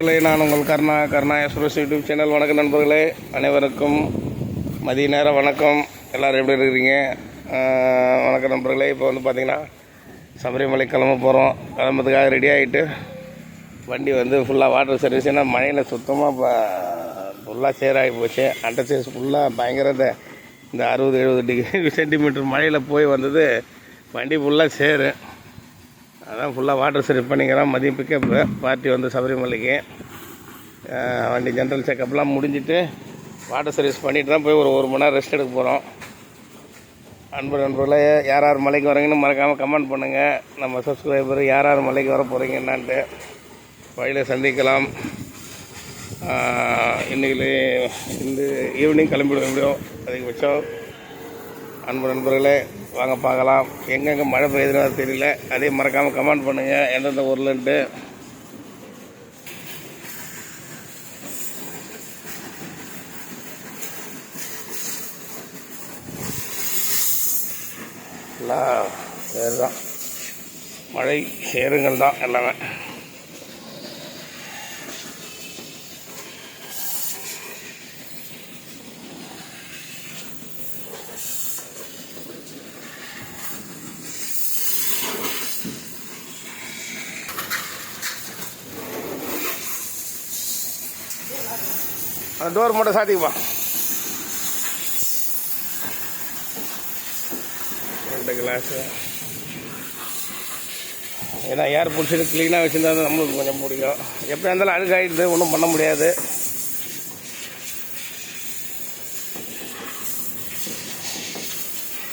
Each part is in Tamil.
நண்பர்களே நான் உங்கள் Karna Karna express YouTube channel. வணக்கம் நண்பர்களே. அனைவருக்கும் மதிய நேரம் வணக்கம். எல்லோரும் எப்படி இருக்கிறீங்க? வணக்கம் நண்பர்களே. இப்போ வந்து பார்த்தீங்கன்னா சபரிமலை கிளம்ப போகிறோம் கிளம்புறதுக்காக ரெடி ஆகிட்டு வண்டி வந்து ஃபுல்லாக வாட்டர் சர்வீஸ் ஏன்னா மழையில் சுத்தமாக ஃபுல்லாக சேராகி போச்சு. அண்டர் சைஸ் ஃபுல்லாக பயங்கர இந்த இந்த அறுபது எழுபது டிகிரி சென்டிமீட்டர் மழையில் போய் வந்தது. வண்டி ஃபுல்லாக சேரு அதான் ஃபுல்லாக வாட்டர் சர்வீஸ் பண்ணிக்கிறோம் மதியம் பிக்கப்பு பார்ட்டி வந்து சபரிமலைக்கு. வண்டி ஜென்ரல் செக்கப்லாம் முடிஞ்சிட்டு வாட்டர் சர்வீஸ் பண்ணிட்டு தான் போய் ஒரு ஒரு மணி நேரம் ரெஸ்ட் எடுக்க போகிறோம் அன்பு நண்பர்களே யார் யார் மலைக்கு வரீங்கன்னு மறக்காமல் கமெண்ட் பண்ணுங்கள் நம்ம சப்ஸ்கிரைபர் யார் யார் மலைக்கு வர போகிறீங்க என்னான்ட்டு வழியில் சந்திக்கலாம். இன்றைக்கி இன்னைக்கு இந்த ஈவினிங் கிளம்பிட முடியும் அதிகபட்சம். அன்பு நண்பர்களே வாங்க பார்க்கலாம். எங்கெங்கே மழை பெய்யுதுன்னு தெரியல. அதே மறக்காமல் கமெண்ட் பண்ணுங்கள் எந்தெந்த ஊர்லன்ட்டு எல்லாம் வேறு தான் மழை சேருங்கள் தான் எல்லாமே. அந்த டோர் மட்டும் சாத்திக்குப்பா ரெண்டு கிளாஸு ஏன்னா ஏர் பிடிச்சிட்டு க்ளீனாக வச்சுருந்தா நம்மளுக்கு கொஞ்சம் பிடிக்கும். எப்போ இருந்தாலும் அழுகாயிடுது ஒன்றும் பண்ண முடியாது.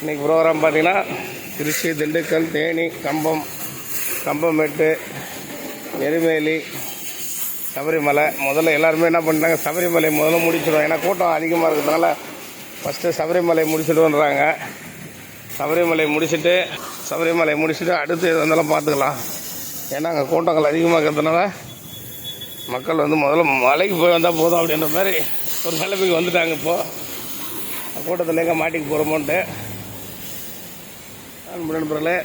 இன்றைக்கி ப்ரோக்ராம் பார்த்தீங்கன்னா திருச்சி திண்டுக்கல் தேனி கம்பம் கம்பமேட்டு எருமேலி சபரிமலை முதல்ல எல்லாருமே என்ன பண்ணிட்டாங்க சபரிமலை முதல்ல முடிச்சிடும் ஏன்னா கூட்டம் அதிகமாக இருக்கிறதுனால ஃபஸ்ட்டு சபரிமலை முடிச்சிடுன்றாங்க சபரிமலை முடிச்சுட்டு சபரிமலை முடிச்சுட்டு அடுத்து எது வந்தாலும் பார்த்துக்கலாம். ஏன்னா அங்கே கூட்டங்கள் அதிகமாக இருக்கிறதுனால மக்கள் வந்து முதல்ல மலைக்கு போய் வந்தால் போதும் அப்படின்ற மாதிரி ஒரு நிலைமைக்கு வந்துட்டாங்க இப்போது கூட்டத்தில் எங்கே மாட்டிக்கு போகிறோமோன்ட்டு அன்பு நண்பர்களே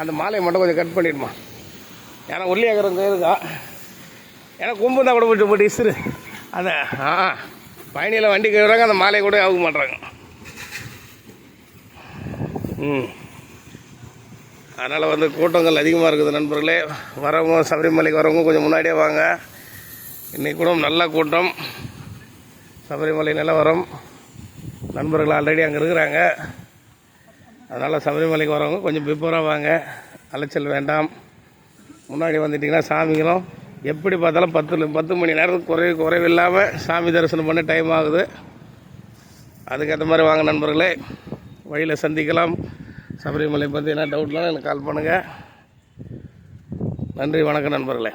அந்த மாலையை மட்டும் கொஞ்சம் கட் பண்ணிடுமா? ஏன்னா ஒல்லியாகிறவங்க இருக்கா ஏன்னா கும்பு தான் கூட போட்டு போட்டு இசுரு அதை ஆ பயணியில் வண்டி கழுவுறாங்க அந்த மாலையை கூட ஆக மாட்றாங்க ம். அதனால் வந்து கூட்டங்கள் அதிகமாக இருக்குது நண்பர்களே. வரவங்க சபரிமலைக்கு வரவங்க கொஞ்சம் முன்னாடியே வாங்க. இன்றைக்கி கூட நல்ல கூட்டம். சபரிமலை நிலவரம் நண்பர்கள் ஆல்ரெடி அங்கே இருக்கிறாங்க. அதனால் சபரிமலைக்கு வரவங்க கொஞ்சம் பிஃபோராக வாங்க. அலைச்சல் வேண்டாம். முன்னாடி வந்துட்டிங்கன்னா சாமிகளும் எப்படி பார்த்தாலும் பத்து பத்து மணி நேரத்துக்கு குறை குறைவில்லாமல் சாமி தரிசனம் பண்ண டைம் ஆகுது. அதுக்கேற்ற மாதிரி வாங்க நண்பர்களே வழியில் சந்திக்கலாம். சபரிமலை பற்றி என்ன டவுட்லாம் எனக்கு கால் பண்ணுங்கள் நன்றி வணக்கம் நண்பர்களே.